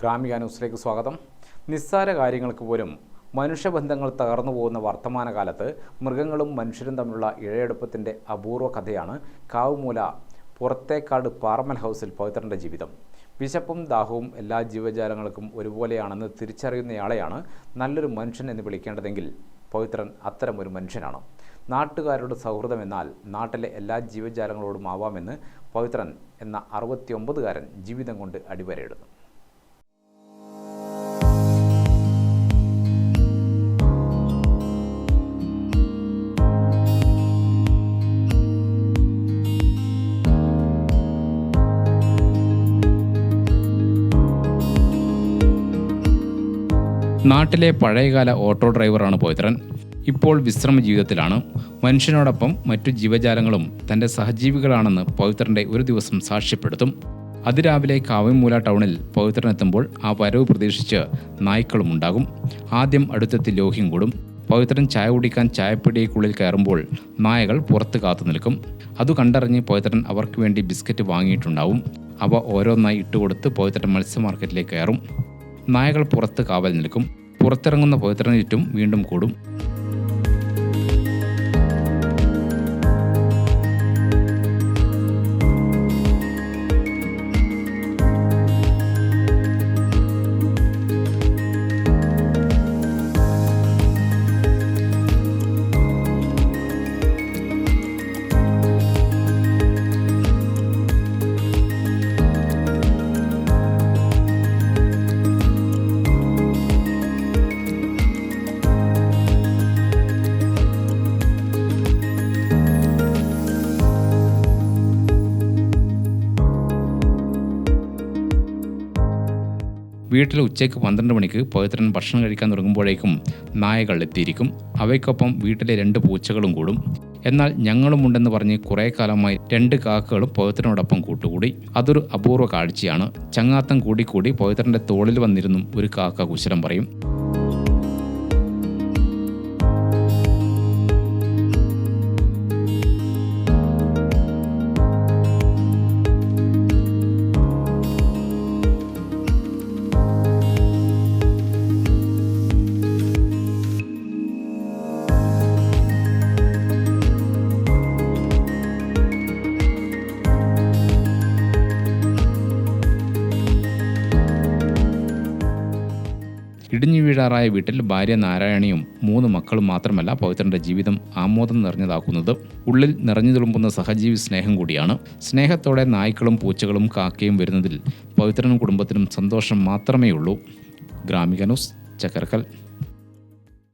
ഗ്രാമിക ന്യൂസിലേക്ക് സ്വാഗതം. നിസ്സാര കാര്യങ്ങൾക്ക് പോലും മനുഷ്യബന്ധങ്ങൾ തകർന്നു പോകുന്ന വർത്തമാനകാലത്ത് മൃഗങ്ങളും മനുഷ്യരും തമ്മിലുള്ള ഇഴയെടുപ്പത്തിന്റെ അപൂർവ കഥയാണ് കാവുമൂല പുറത്തേക്കാട് പാർമൽ ഹൗസിൽ പവിത്രന്റെ ജീവിതം. വിശപ്പും ദാഹവും എല്ലാ ജീവജാലങ്ങൾക്കും ഒരുപോലെയാണെന്ന് തിരിച്ചറിയുന്നയാളെയാണ് നല്ലൊരു മനുഷ്യൻ എന്ന് വിളിക്കേണ്ടതെങ്കിൽ പവിത്രൻ അത്തരമൊരു മനുഷ്യനാണ്. നാട്ടുകാരുടെ സൗഹൃദം എന്നാൽ നാട്ടിലെ എല്ലാ ജീവജാലങ്ങളോടും ആവാമെന്ന് പവിത്രൻ എന്ന അറുപത്തിയൊമ്പതുകാരൻ ജീവിതം കൊണ്ട് അടിവരയിടുന്നു. നാട്ടിലെ പഴയകാല ഓട്ടോ ഡ്രൈവറാണ് പോയത്രൻ ഇപ്പോൾ വിശ്രമ ജീവിതത്തിലാണ്. മനുഷ്യനോടൊപ്പം മറ്റു ജീവജാലങ്ങളും തന്റെ സഹജീവികളാണെന്ന് പവിത്രന്റെ ഒരു ദിവസം സാക്ഷ്യപ്പെടുത്തും. അതിരാവിലെ കാവ്യമൂല ടൗണിൽ പവിത്രൻ എത്തുമ്പോൾ ആ വരവ് പ്രതീക്ഷിച്ച് നായ്ക്കളും ഉണ്ടാകും. ആദ്യം അടുത്തെത്തി ലോഹ്യം കൂടും. പവിത്രൻ ചായ കുടിക്കാൻ ചായപ്പിടിയക്കുള്ളിൽ കയറുമ്പോൾ നായകൾ പുറത്ത് കാത്തു നിൽക്കും. അത് കണ്ടറിഞ്ഞ് പവിത്രൻ അവർക്ക് വേണ്ടി ബിസ്ക്കറ്റ് വാങ്ങിയിട്ടുണ്ടാവും. അവ ഓരോന്നായി ഇട്ടുകൊടുത്ത് പവിത്രൻ മത്സ്യ മാർക്കറ്റിലേക്ക് കയറും. നായകൾ പുറത്ത് കാവൽ നിൽക്കും. പുറത്തിറങ്ങുന്ന പവിത്രന് വീണ്ടും കൂടും. വീട്ടിൽ ഉച്ചയ്ക്ക് പന്ത്രണ്ട് മണിക്ക് പവിത്രൻ ഭക്ഷണം കഴിക്കാൻ തുടങ്ങുമ്പോഴേക്കും നായകൾ എത്തിയിരിക്കും. അവയ്ക്കൊപ്പം വീട്ടിലെ രണ്ട് പൂച്ചകളും കൂടും. എന്നാൽ ഞങ്ങളും ഉണ്ടെന്ന് പറഞ്ഞ് കുറേ കാലമായി രണ്ട് കാക്കകളും പവിത്രനോടൊപ്പം കൂട്ടുകൂടി. അതൊരു അപൂർവ കാഴ്ചയാണ്. ചങ്ങാത്തം കൂടിക്കൂടി പവിത്രന്റെ തോളിൽ വന്നിരുന്നും ഒരു കാക്ക കുശലം പറയും. ഇടിഞ്ഞു വീഴാറായ വീട്ടിൽ ഭാര്യ നാരായണിയും മൂന്ന് മക്കളും മാത്രമല്ല പവിത്രന്റെ ജീവിതം ആമോദം നിറഞ്ഞതാക്കുന്നത്. ഉള്ളിൽ നിറഞ്ഞു തുളുമ്പുന്ന സഹജീവി സ്നേഹം കൂടിയാണ്. സ്നേഹത്തോടെ നായ്ക്കളും പൂച്ചകളും കാക്കയും വരുന്നതിൽ പവിത്രനും കുടുംബത്തിനും സന്തോഷം മാത്രമേ ഉള്ളൂ ഗ്രാമിക ന്യൂസ് ചക്കരക്കൽ.